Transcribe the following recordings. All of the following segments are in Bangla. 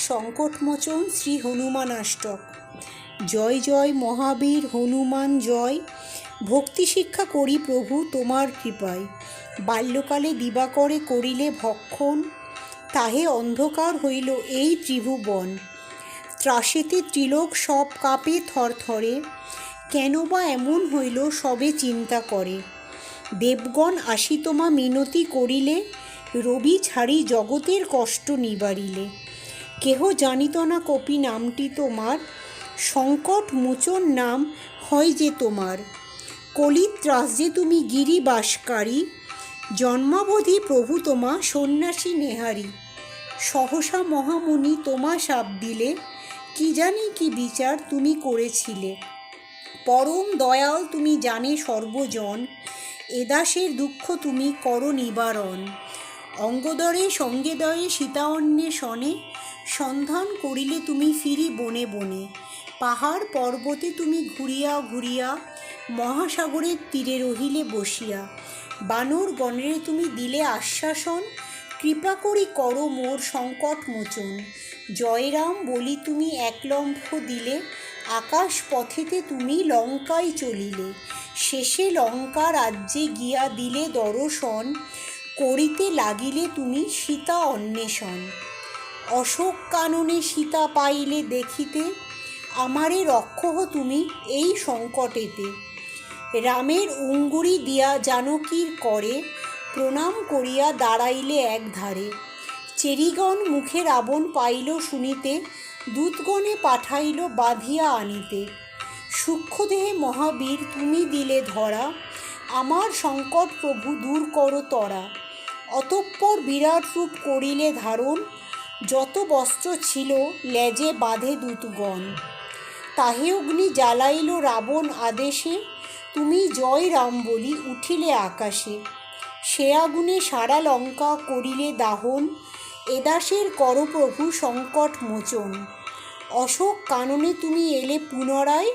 সংকটমোচন শ্রী হনুমান হনুমানাষ্টক। জয় জয় মহাবীর, হনুমান জয়। ভক্তি শিক্ষা করি প্রভু তোমার কৃপায়। বাল্যকালে দিবাকরে করিলে ভক্ষণ। তাহে অন্ধকার হইল এই ত্রিভুবন। ত্রাসেতে ত্রিলোক সব কাঁপে থরথরে। কেন বা এমন হইল সবে চিন্তা করে। দেবগণ আসি তোমা মিনতি করিলে, রবি ছাড়ি জগতের কষ্ট নিবারিলে। কেহ জানিত না কপি নামটি তোমার? সংকট মোচন নাম হয় যে তোমার। কলিত ত্রাস যে তুমি গিরিবাসকারী। জন্মাবধি প্রভু তোমা সন্ন্যাসী নেহারি। সহসা মহামুনি তোমা সাপ দিলে। কি জানি কি বিচার তুমি করেছিলে। পরম দয়াল তুমি জানে সর্বজন। এদাসের দুঃখ তুমি করো নিবারণ। অঙ্গদরে সঙ্গেদয়ে সীতান্বেষণে সন্ধান করিলে তুমি ফিরি বনে বনে। পাহাড় পর্বতে তুমি ঘুরিয়া ঘুরিয়া মহাসাগরের তীরে রহিলে বসিয়া। বানর গণেরে তুমি দিলে আশ্বাসন, কৃপা করি করো মোর সংকট মোচন। জয়রাম বলি তুমি এক লম্ফ দিলে, আকাশ পথেতে তুমি লঙ্কায় চলিলে। শেষে লঙ্কা রাজ্যে গিয়া দিলে দর্শন, করিতে লাগিলে তুমি সীতা অন্বেষণ। অশোক কাননে সীতা পাইলে দেখিতে, আমারে রক্ষহ তুমি এই সংকটেতে। রামের উঙ্গুরি দিয়া জানকীর করে, প্রণাম করিয়া দাঁড়াইলে এক ধারে চেরিগণ মুখে রাবণ পাইল শুনিতে, দূতগণে পাঠাইল বাঁধিয়া আনিতে। সূক্ষ্মদেহে মহাবীর, তুমি দিলে ধরা, আমার সংকট প্রভু দূর করো তরা অতঃপর বিরাট রূপ করিলে ধারণ যত বস্ত্র ছিল, লেজে বাঁধে দূতগণ। তাহে অগ্নি জ্বালাইল রাবণ আদেশে, তুমি জয় রাম বলি উঠিলে আকাশে। সে আগুনে সারা লঙ্কা করিলে দাহন, এদাসের করপ্রভু সংকট মোচন। অশোক কাননে তুমি এলে পুনরায়,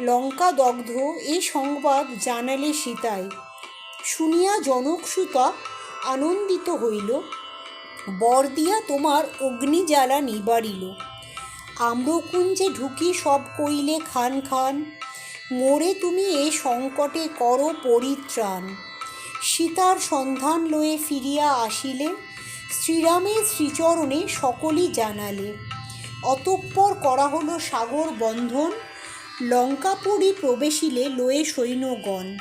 লঙ্কা দগ্ধ এ সংবাদ জানালে সীতায়। শুনিয়া জনকসুতা আনন্দিত হইল বর দিয়া তোমার অগ্নিজ্বালা নিবারিল। আম্রকুঞ্জে ঢুকি সব কইলে খান খান, মোরে তুমি এ সংকটে করো পরিত্রাণ। সীতার সন্ধান লয়ে ফিরিয়া আসিলে শ্রীরামের শ্রীচরণে সকলই জানালে। অতঃপর করা হলো সাগর বন্ধন, লঙ্কাপুরী প্রবেশিলে লয়ে সৈন্যগণ।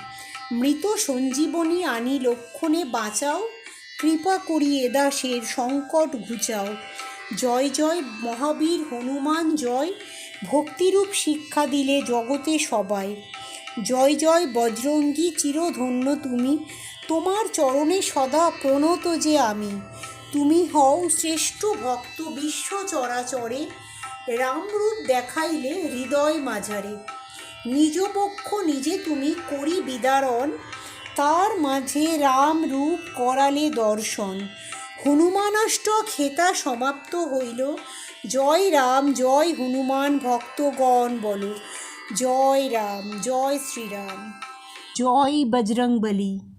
মৃত সঞ্জীবনী আনি লক্ষণে বাঁচাও কৃপা করি এদাসের সংকট ঘুচাও। জয় জয়, মহাবীর, হনুমান, জয়, ভক্তিরূপ শিক্ষা দিলে জগতে সবাই। জয় জয়, বজরঙ্গী, চিরধন্য তুমি। তোমার চরণে সদা প্রণত যে আমি। তুমি হও শ্রেষ্ঠ ভক্ত বিশ্ব চরাচরে। রামরূপ দেখাইলে হৃদয় মাঝারে। নিজ পক্ষ নিজে তুমি করি বিদারণ। তার মাঝে রাম রূপ করালে দর্শন। হনুমানষ্ট খেতা সমাপ্ত হইল। জয় রাম, জয় হনুমান ভক্তগণ বলো। জয় রাম, জয় শ্রীরাম। জয় বজরংবলী।